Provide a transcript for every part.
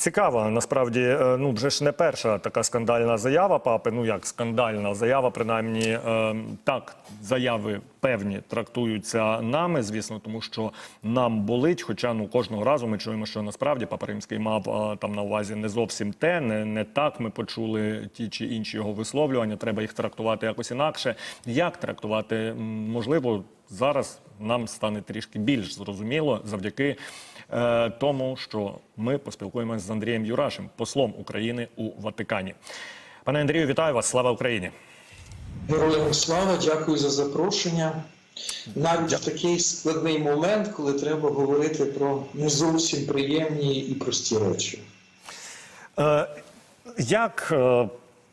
Цікаво, насправді, е, ну вже ж не перша така скандальна заява папи. Ну як скандальна заява, принаймні е, так, заяви певні трактуються нами, звісно, тому що нам болить. Хоча ну кожного разу ми чуємо, що насправді папа римський мав е, там на увазі не зовсім те, не, не так. Ми почули ті чи інші його висловлювання. Треба їх трактувати якось інакше. Як трактувати можливо зараз нам стане трішки більш зрозуміло завдяки е, тому, що ми поспілкуємося з Андрієм Юрашем, послом України у Ватикані. Пане Андрію, вітаю вас! Слава Україні! Героям слава, дякую за запрошення. Навіть в такий складний момент, коли треба говорити про не зовсім приємні і прості речі. Е, як, е,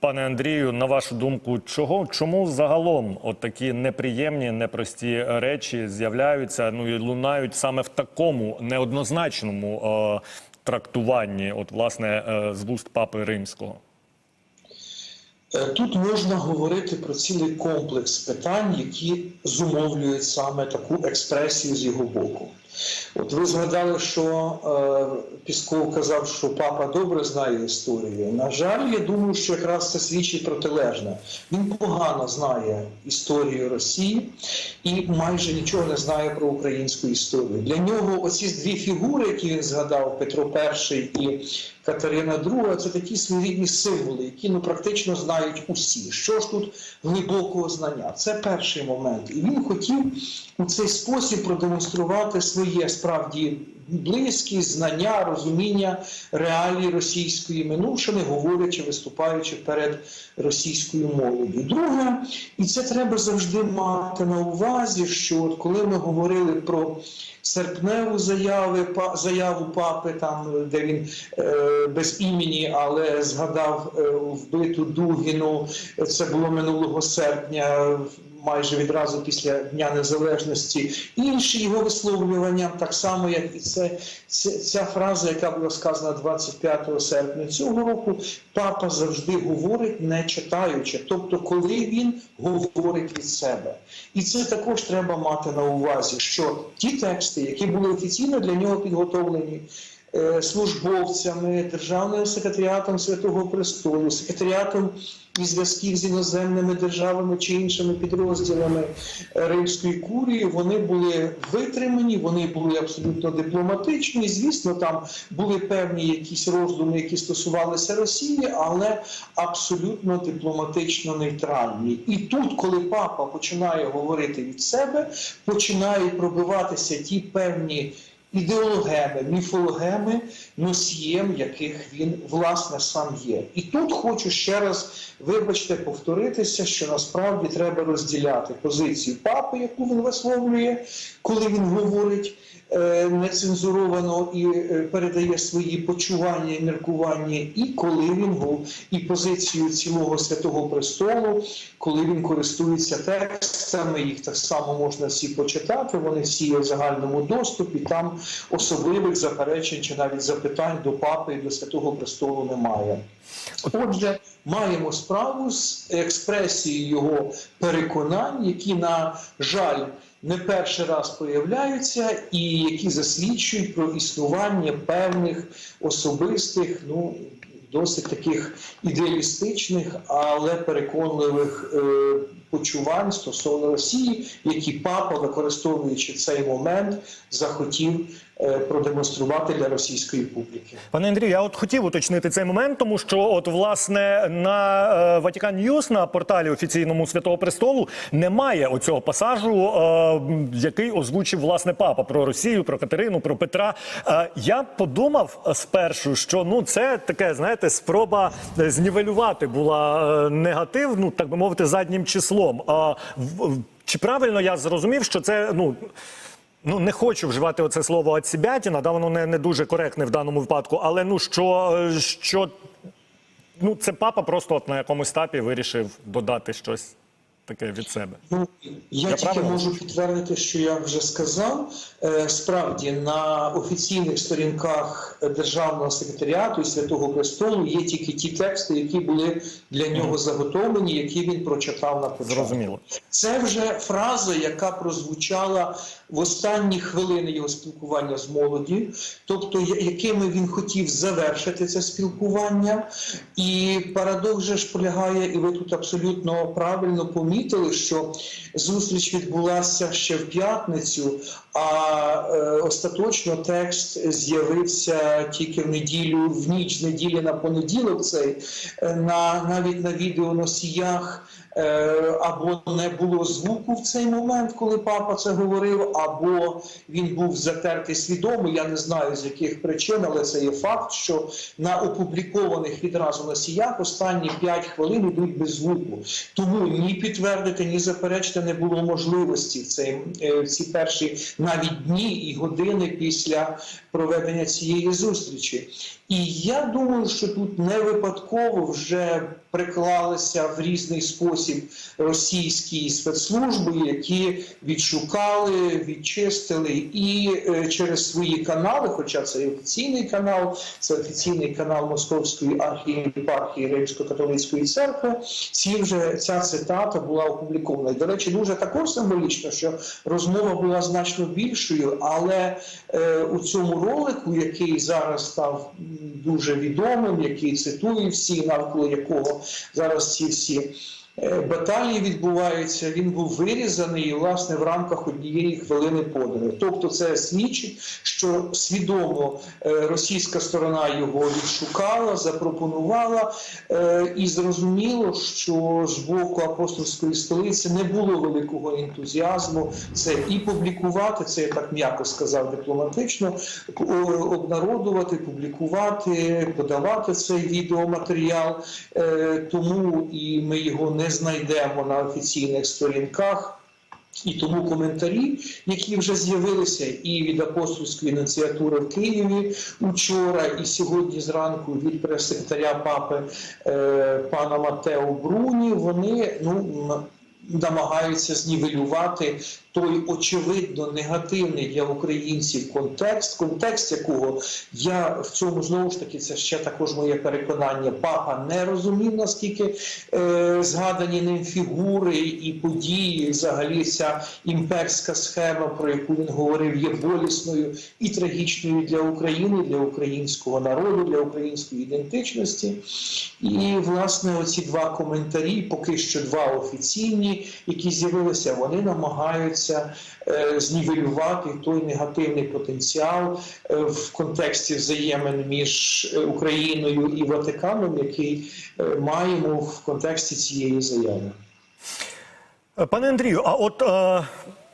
пане Андрію, на вашу думку, чого, чому загалом от такі неприємні, непрості речі з'являються, ну і лунають саме в такому неоднозначному е, трактуванні, от власне е, з вуст папи римського? Е, Тут можна говорити про цілий комплекс питань, які зумовлюють саме таку експресію з його боку. От ви згадали, що е, Пісков казав, що папа добре знає історію. На жаль, я думаю, що якраз це свідчить протилежне. Він погано знає історію Росії і майже нічого не знає про українську історію. Для нього оці дві фігури, які він згадав, Петро І і Катерина II, це такі своєрідні символи, які ну практично знають усі. Що ж тут глибокого знання? Це перший момент. І він хотів у цей спосіб продемонструвати своє справді близькість, знання, розуміння реалій російської минувшини, говорячи, виступаючи перед російською молоддю. Друге, і це треба завжди мати на увазі, що от коли ми говорили про серпневу заяви, заяву папи, там де він е, без імені, але згадав е, вбиту Дугіну. Це було минулого серпня. Майже відразу після Дня Незалежності інші його висловлювання, так само як і це, це ця фраза, яка була сказана 25 серпня цього року, папа завжди говорить, не читаючи, тобто, коли він говорить від себе, і це також треба мати на увазі, що ті тексти, які були офіційно для нього підготовлені. Е, Службовцями, державним секретаріатом Святого Престолу, секретаріатом і зв'язків з іноземними державами чи іншими підрозділами Римської курії, вони були витримані, вони були абсолютно дипломатичні. Звісно, там були певні якісь роздуми, які стосувалися Росії, але абсолютно дипломатично нейтральні. І тут, коли папа починає говорити від себе, починають пробиватися ті певні. Ідеологеми, міфологеми, носієм яких він власне сам є. І тут хочу ще раз, вибачте, повторитися, що насправді треба розділяти позицію папи, яку він висловлює, коли він говорить нецензуровано і е, передає свої почування міркування, і коли він гов- і позицію цілого святого престолу, коли він користується текстами, їх так само можна всі почитати. Вони всі є в загальному доступі. Там особливих заперечень чи навіть запитань до папи і до святого престолу немає. Отже, маємо справу з експресією його переконань, які, на жаль, не перший раз появляються, і які засвідчують про існування певних особистих, ну досить таких ідеалістичних, але переконливих е, почувань стосовно Росії, які папа, використовуючи цей момент, захотів продемонструвати для російської публіки. Пане Андрію, я от хотів уточнити цей момент, тому що от власне на е, Ватікан Ньюс на порталі офіційному Святого Престолу немає оцього пасажу, е, який озвучив власне папа про Росію, про Катерину, про Петра. Е, я подумав е, спершу, що ну це таке, знаєте, спроба е, знівелювати була е, негатив, ну так би мовити, заднім числом. А чи правильно я зрозумів, що це ну. Ну, не хочу вживати оце слово «отсібятіна», да, воно не, не дуже коректне в даному випадку, але ну що, е, що ну, це папа просто от на якомусь етапі вирішив додати щось таке від себе. Ну, я, Я тільки правильно можу підтвердити, що я вже сказав. Е, Справді на офіційних сторінках Державного секретаріату і Святого Престолу є тільки ті тексти, які були для нього заготовлені, які він прочитав на початку. Зрозуміло. Це вже фраза, яка прозвучала в останні хвилини його спілкування з молоді, тобто якими він хотів завершити це спілкування. І парадокс же ж полягає, і ви тут абсолютно правильно помітили, що зустріч відбулася ще в п'ятницю, а е, остаточно текст з'явився тільки в неділю, в ніч з неділі на понеділок. Цей е, на навіть на відеоносіях. Е, або не було звуку в цей момент, коли папа це говорив, або він був затертий свідомо. Я не знаю з яких причин, але це є факт, що на опублікованих відразу носіях останні 5 хвилин йдуть без звуку. Тому ні підтвердити, ні заперечити не було можливості в цей е, в ці перші навіть дні і години після проведення цієї зустрічі. І я думаю, що тут не випадково вже приклалися в різний спосіб російські спецслужби, які відшукали, відчистили і е, через свої канали, хоча це офіційний канал, це офіційний канал Московської архієпархії Римсько-католицької церкви. Ці вже ця цитата була опублікована. І, до речі, дуже також символічно, що розмова була значно більшою, але е, у цьому ролику, який зараз став дуже відомим, який цитує всі, навколо якого зараз ці всі. Е, Баталії відбуваються, він був вирізаний власне в рамках однієї хвилини подиву. Тобто, це свідчить, що свідомо е, російська сторона його відшукала, запропонувала, е, і зрозуміло, що з боку апостольської столиці не було великого ентузіазму це і публікувати, це я так м'яко сказав дипломатично, обнародувати, публікувати, подавати цей відеоматеріал. Тому і ми його не знайдемо на офіційних сторінках. І тому коментарі, які вже з'явилися і від апостольської ініціатури в Києві учора, і сьогодні зранку від прес-секретаря папи е, пана Матео Бруні, вони ну намагаються знівелювати той очевидно негативний для українців контекст, контекст якого я в цьому знову ж таки це ще також моє переконання. Папа не розумів, наскільки е, згадані ним фігури і події, взагалі ця імперська схема, про яку він говорив, є болісною і трагічною для України, для українського народу, для української ідентичності. І власне оці два коментарі, поки що два офіційні, які з'явилися, вони намагаються е, знівелювати той негативний потенціал е, в контексті взаємин між е, Україною і Ватиканом, який маємо в контексті цієї заяви. Пане Андрію, а от е,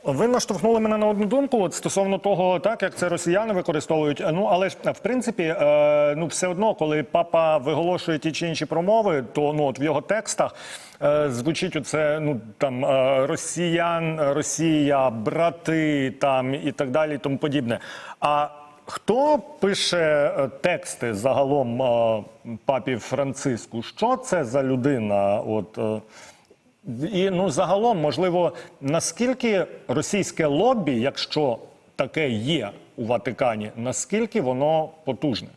ви наштовхнули мене на одну думку стосовно того, так як це росіяни використовують. Ну але ж в принципі, е, ну все одно, коли папа виголошує ті чи інші промови, то ну от в його текстах е, звучить оце ну там е, росіян, Росія, брати там і так далі, і тому подібне. А Хто пише е, тексти загалом е, папі Франциску? Що це за людина? От е, і ну загалом, можливо, наскільки російське лобі, якщо таке є у Ватикані, наскільки воно потужне?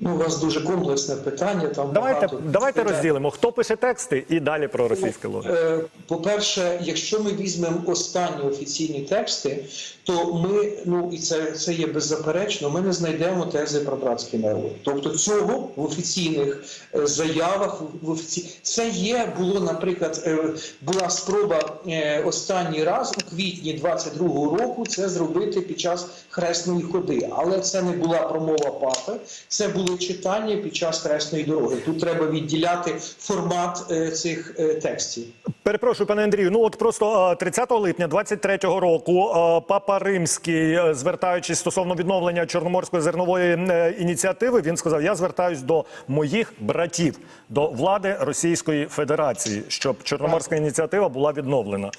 Ну, у вас дуже комплексне питання. Там Давайте, багато давайте розділимо, хто пише тексти, і далі про російське лобі. Е, По-перше, якщо ми візьмемо останні офіційні тексти, то ми, ну і це, це є беззаперечно, ми не знайдемо тези про братський народ. Тобто цього в офіційних е, заявах, в офіці... це є, було, наприклад, е, була спроба останній раз у квітні 22-го року це зробити під час хресної ходи. Але це не була промова папи, це були читання під час хресної дороги. Тут треба відділяти формат е, цих е, текстів. Перепрошую, пане Андрію. Ну от просто е, 30 липня 23-го року папа Римський, е, звертаючись стосовно відновлення чорноморської зернової ініціативи, він сказав: Я звертаюсь до моїх братів, до влади Російської Федерації, щоб чорноморська ініціатива була відновлена.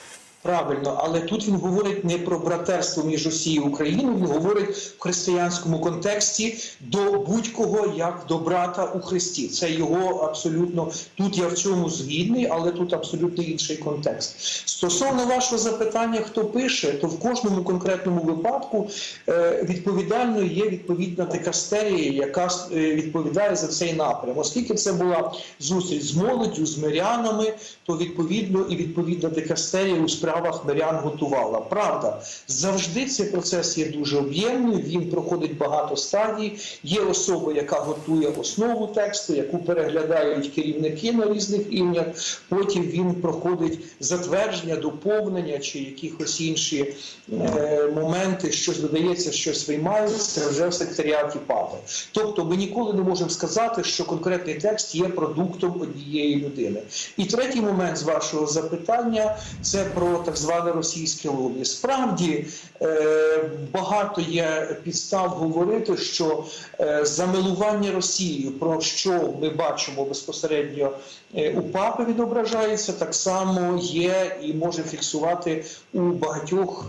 Правильно, але тут він говорить не про братерство між Росією і Україною, він говорить в християнському контексті до будь-кого як до брата у Христі. Це його абсолютно тут я в цьому згідний, але тут абсолютно інший контекст. Стосовно вашого запитання, хто пише, то в кожному конкретному випадку е, відповідальною є відповідна дикастерія, яка е, відповідає за цей напрям. Оскільки це була зустріч з молоддю, з мирянами, то відповідно і відповідна дикастерія у справах мирян готувала. Правда, завжди цей процес є дуже об'ємним. Він проходить багато стадій. Є особа, яка готує основу тексту, яку переглядають керівники на різних рівнях. Потім він проходить затвердження, доповнення чи якихось інші е, моменти, щось додається, щось виймається вже в секретаріаті папи. Тобто, ми ніколи не можемо сказати, що конкретний текст є продуктом однієї людини. І третій момент з вашого запитання це про так зване російське лобі. Справді е, багато є підстав говорити, що е, замилування Росією, про що ми бачимо безпосередньо е, у папи відображається, так само є і може фіксувати у багатьох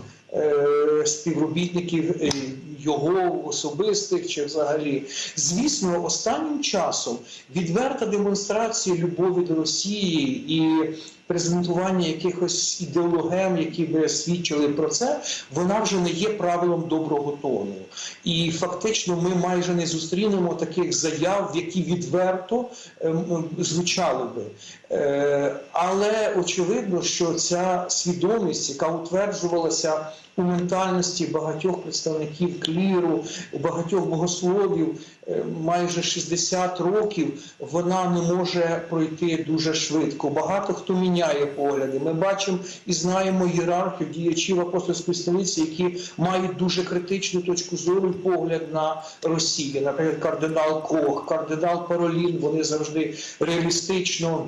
співробітників його особистих чи взагалі. Звісно, останнім часом відверта демонстрація любові до Росії і презентування якихось ідеологем, які би свідчили про це, вона вже не є правилом доброго тону. І фактично ми майже не зустрінемо таких заяв, які відверто ем, звучали би. Е, але очевидно, що ця свідомість, яка утверджувалася у ментальності багатьох представників кліру, багатьох богословів е, майже 60 років, вона не може пройти дуже швидко. Багато хто міняє погляди. Ми бачимо і знаємо ієрархів, діячів апостольської столиці, які мають дуже критичну точку зору і погляд на Росію. Наприклад, кардинал Кох, кардинал Паролін. Вони завжди реалістично.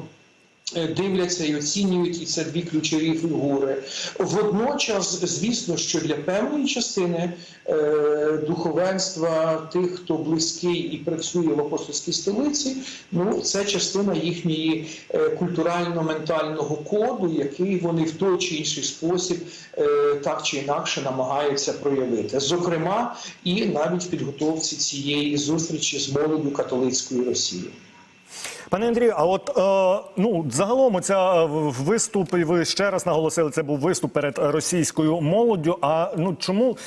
Е, Дивляться і оцінюють, і це дві ключові фігури. Водночас, звісно, що для певної частини е, духовенства, тих, хто близький і працює в апостольській столиці, ну це частина їхньої е, культурально-ментального коду, який вони в той чи інший спосіб так чи інакше намагаються проявити. Зокрема, і навіть в підготовці цієї зустрічі з молоддю католицької Росії. Пане Андрію, а от е, ну загалом ця виступ, і ви ще раз наголосили, це був виступ перед російською молоддю. А ну чому?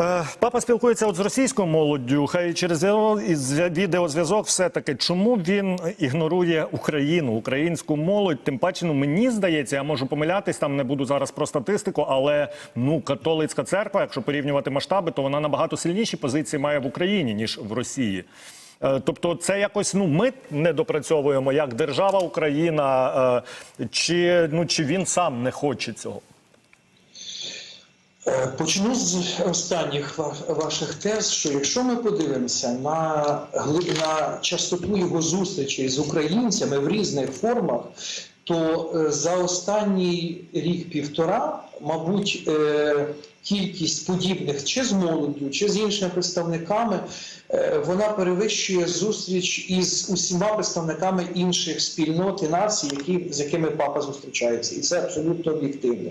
Е, Папа спілкується от з російською молоддю, хай через відео- відеозв'язок все-таки. Чому він ігнорує Україну, українську молодь? Тим паче, ну мені здається, я можу помилятись, там не буду зараз про статистику, але ну католицька церква, якщо порівнювати масштаби, то вона набагато сильніші позиції має в Україні, ніж в Росії. Е, Тобто, це якось ну ми не допрацьовуємо як держава Україна, е, чи ну чи він сам не хоче цього. Е, Почну з останніх ваших тез, що якщо ми подивимося на, на частоту його зустрічей з українцями в різних формах, то за останній рік-півтора, мабуть, кількість подібних чи з молоддю, чи з іншими представниками, вона перевищує зустріч із усіма представниками інших спільнот і націй, які, з якими папа зустрічається. І це абсолютно об'єктивно.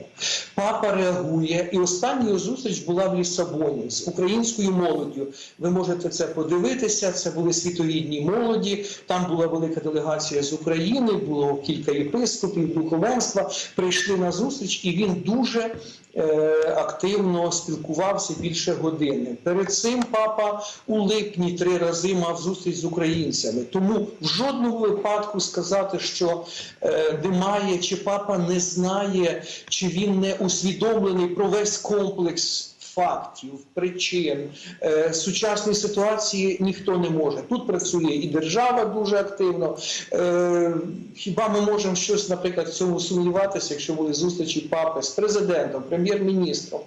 Папа реагує, і остання зустріч була в Лісабоні з українською молоддю. Ви можете це подивитися. Це були світові дні молоді. Там була велика делегація з України, було кілька єпископів, духовенства. Прийшли на зустріч, і він дуже е, активно спілкувався більше години. Перед цим папа у липні три рази мав зустріч з українцями. Тому в жодному випадку сказати, що е, немає, чи папа не знає, чи він не усвідомлений про весь комплекс. Фактів, причин е, сучасної ситуації ніхто не може. Тут працює і держава дуже активно. Е, хіба ми можемо щось, наприклад, в цьому сумніватися, якщо були зустрічі папи з президентом, прем'єр-міністром,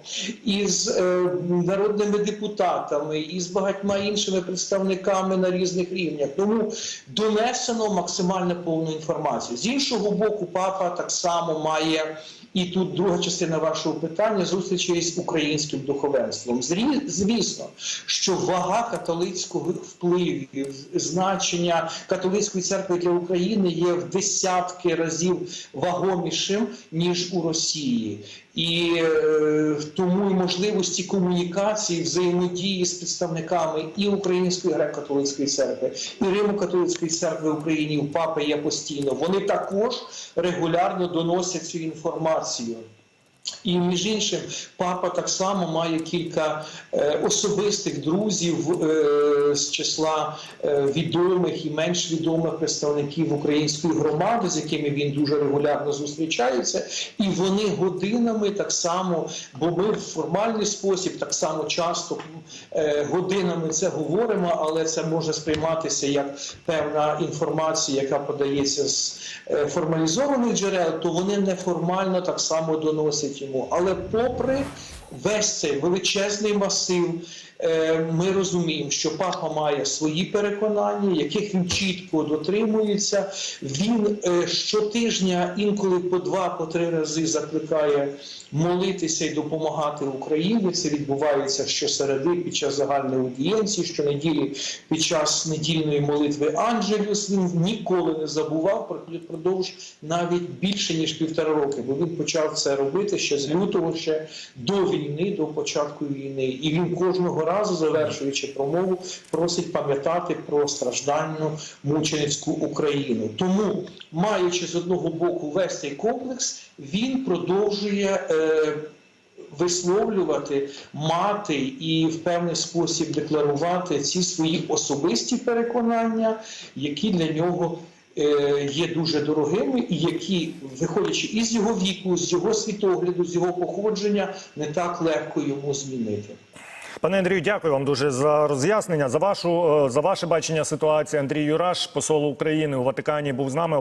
із е, народними депутатами, і з багатьма іншими представниками на різних рівнях. Тому донесено максимально повну інформацію. З іншого боку, папа так само має І тут друга частина вашого питання зустрічі з українським духовенством. Звісно, що вага католицького впливів, значення католицької церкви для України є в десятки разів вагомішим ніж у Росії. І е, тому і можливості комунікації, взаємодії з представниками і Української греко-католицької церкви, і Римо-католицької церкви в Україні, у папи є постійно. Вони також регулярно доносять цю інформацію. І між іншим, папа так само має кілька е, особистих друзів е, з числа е, відомих і менш відомих представників української громади, з якими він дуже регулярно зустрічається, і вони годинами так само, бо ми в формальний спосіб так само часто е, годинами це говоримо, але це може сприйматися як певна інформація, яка подається з е, формалізованих джерел, то вони неформально так само доносять йому. Але попри весь цей величезний масив, ми розуміємо, що папа має свої переконання, яких він чітко дотримується. Він е, щотижня, інколи по два, по три рази закликає молитися і допомагати Україні. Це відбувається щосереди під час загальної аудієнції, щонеділі під час недільної молитви Анджелюс. Він ніколи не забував про- впродовж навіть більше ніж півтора роки, бо він почав це робити ще з лютого, ще до війни, до початку війни. І він кожного разу, завершуючи промову, просить пам'ятати про страждальну мученицьку Україну. Тому, маючи з одного боку весь цей комплекс, він продовжує. Е, висловлювати, мати і в певний спосіб декларувати ці свої особисті переконання, які для нього е, є дуже дорогими, і які, виходячи із його віку, з його світогляду, з його походження, не так легко йому змінити. Пане Андрію, дякую вам дуже за роз'яснення. За вашу е, за ваше бачення ситуації. Андрій Юраш, посол України у Ватикані, був з нами.